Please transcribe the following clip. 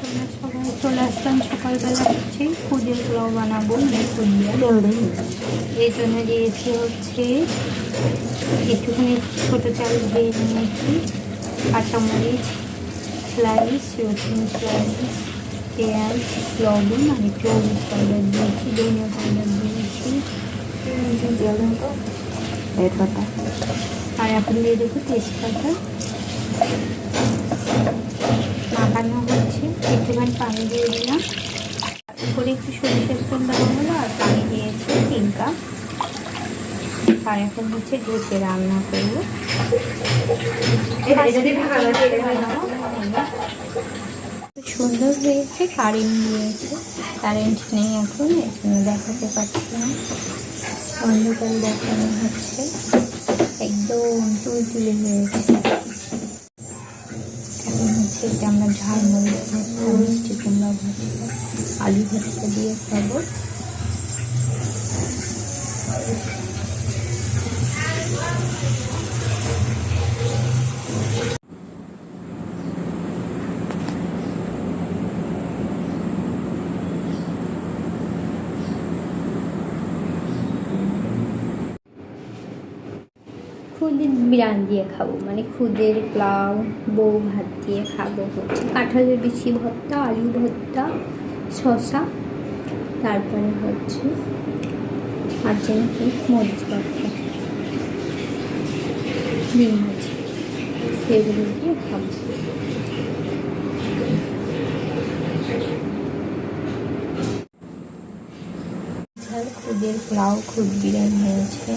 তোমরা সবাই চলে আসলাম সকালবেলা হচ্ছে খুদের পোলাও বানাবো এই জন্য দিয়েছি হচ্ছে একটুখানি ছোটো চাল দিয়ে নিয়েছি। কাঁচামরিচ স্লাইস রসুন স্লাইস পেঁয়াজ লবণ আর একটু হলুদ পাউডার দিয়েছি ধনিয়া পাউডার দিয়েছি। আর এখন দিয়ে দেবো তেজপাতা। একটুখানি পানি দিয়ে দিলাম উপরে একটু সরিষার তেল দেওয়া হলো আর পানি দিয়েছি তিন কাপ। আর এখন হচ্ছে ঢেকে রান্না করব। সুন্দর হয়েছে কারেন্ট দিয়েছে। কারেন্ট নেই এখন দেখাতে পারছি না। অন্ধকার দেখানো হচ্ছে। একদম তুল তুলে হয়েছে। এখন হচ্ছে এটা আমরা ঝাল আলু ভর্তা দিয়ে খাব খুদের বিরান দিয়ে খাব মানে খুদের পোলাও, বউ ভাত দিয়ে খাব। হচ্ছে কাঁঠালের বিচি ভর্তা আলু ভর্তা শশা তারপরে হচ্ছে আর যেন কি, মরিচ ভর্তা, ডিম সেগুলো দিয়ে খাব। খুদের পোলাও খুব বিরান হয়েছে।